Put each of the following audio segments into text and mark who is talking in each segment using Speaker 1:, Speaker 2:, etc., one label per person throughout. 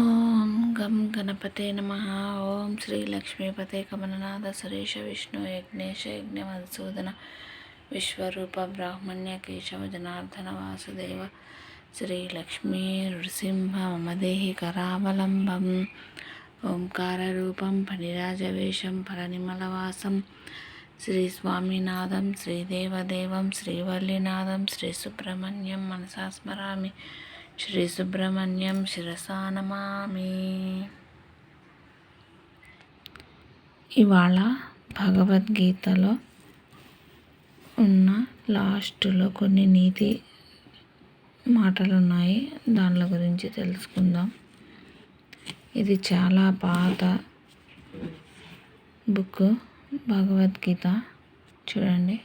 Speaker 1: ఓం గం గణపతే నమ. ఓం శ్రీ లక్ష్మీపతే కమలనాథ సురేష విష్ణు యజ్ఞేశ యజ్ఞ మధుసూదన విశ్వరూప బ్రాహ్మణ్య కేశవ జనార్దన వాసుదేవ శ్రీ లక్ష్మీ నృసింహ మమదేహి కరావలంబం ఓంకారరూపం ఫణిరాజవేషం ఫలనిమలవాసం శ్రీ స్వామినాథం శ్రీదేవదేవం శ్రీవల్లినాథం శ్రీ సుబ్రహ్మణ్యం మనసా స్మరామి. శ్రీ సుబ్రహ్మణ్యం శిరసానమామి ఇవాళ భగవద్గీతలో ఉన్న లాస్ట్లో కొన్ని నీతి మాటలు ఉన్నాయి దాని గురించి తెలుసుకుందాం. ఇది చాలా పాత బుక్. భగవద్గీత. చూడండి.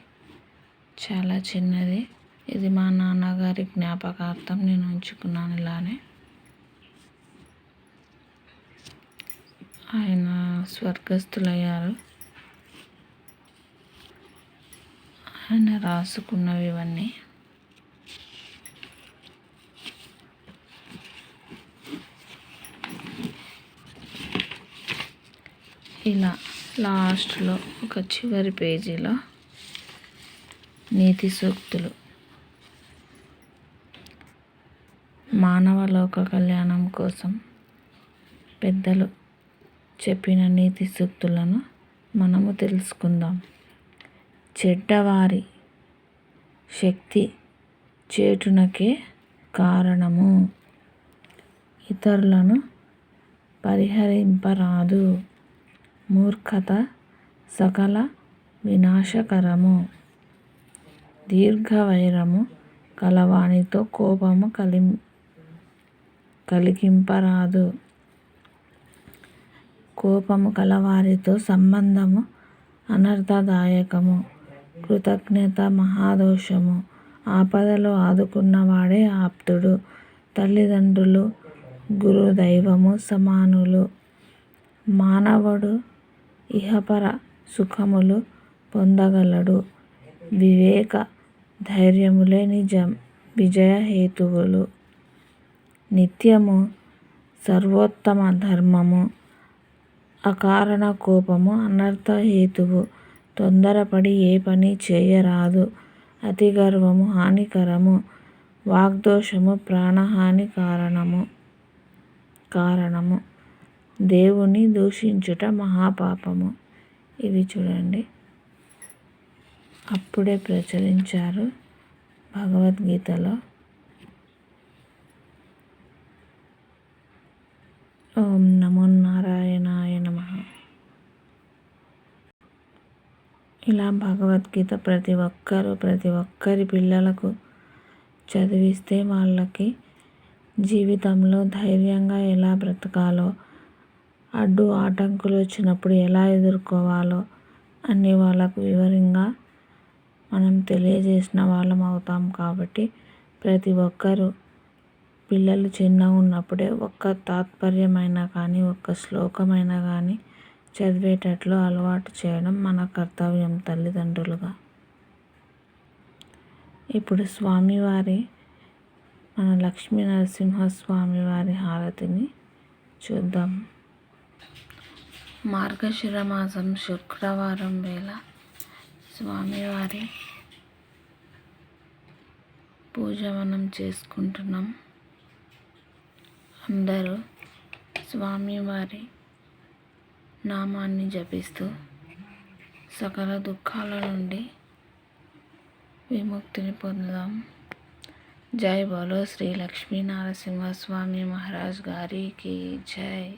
Speaker 1: చాలా చిన్నది. ఇది మా నాన్నగారి జ్ఞాపకార్థం నేను ఉంచుకున్నాను ఇలానే. ఆయన స్వర్గస్థులయ్యారు. ఆయన రాసుకున్నవి ఇవన్నీ. ఇలా లాస్ట్లో ఒక చివరి పేజీలో నీతి సూక్తులు. మానవ లోక కళ్యాణం కోసం పెద్దలు చెప్పిన నీతి సూక్తులను మనము తెలుసుకుందాం. చెడ్డవారి శక్తి చేటునకే కారణము. ఇతరులను పరిహరింపరాదు. మూర్ఖత సకల వినాశకరము. దీర్ఘవైరము కలవానితో కోపము కలి కలిగింపరాదు. కోపము కలవారితో సంబంధము అనర్థదాయకము కృతజ్ఞత మహాదోషము. ఆపదలో ఆదుకున్నవాడే ఆప్తుడు. తల్లిదండ్రులు గురుదైవము సమానులు. మానవుడు ఇహపర సుఖములు పొందగలడు. వివేక ధైర్యములే నిజం. విజయహేతువులు నిత్యము సర్వోత్తమ ధర్మము అకారణ కోపము అనర్థ హేతువు తొందరపడి ఏ పని చేయరాదు. అతి గర్వము హానికరము వాగ్దోషము ప్రాణహాని కారణము కారణము. దేవుని దూషించుట మహాపాపము. ఇవి చూడండి. అప్పుడే ప్రచురించారు భగవద్గీతలో. ఓం నమో నారాయణాయ నమ. ఇలా భగవద్గీత ప్రతి ఒక్కరు ప్రతి ఒక్కరి పిల్లలకు చదివిస్తే వాళ్ళకి జీవితంలో ధైర్యంగా ఎలా బ్రతకాలో అడ్డు ఆటంకులు వచ్చినప్పుడు ఎలా ఎదుర్కోవాలో అన్ని వాళ్ళకు వివరంగా మనం తెలియజేసిన వాళ్ళం అవుతాం కాబట్టి ప్రతి ఒక్కరూ పిల్లలు చిన్నగా ఉన్నప్పుడే ఒక్క తాత్పర్యమైనా కానీ ఒక్క శ్లోకమైనా కానీ చదివేటట్లు అలవాటు చేయడం మన కర్తవ్యం తల్లిదండ్రులుగా. ఇప్పుడు స్వామివారి మన లక్ష్మీ నరసింహస్వామి వారి హారతిని చూద్దాం. మార్గశిర మాసం శుక్రవారం వేళ స్వామివారి పూజ మనం చేసుకుంటున్నాం. అందరూ స్వామివారి నామాన్ని జపిస్తూ సకల దుఃఖాల నుండి విముక్తిని పొందుదాం. జై బోలో శ్రీ లక్ష్మీ నరసింహస్వామి మహారాజ్ గారికి జై.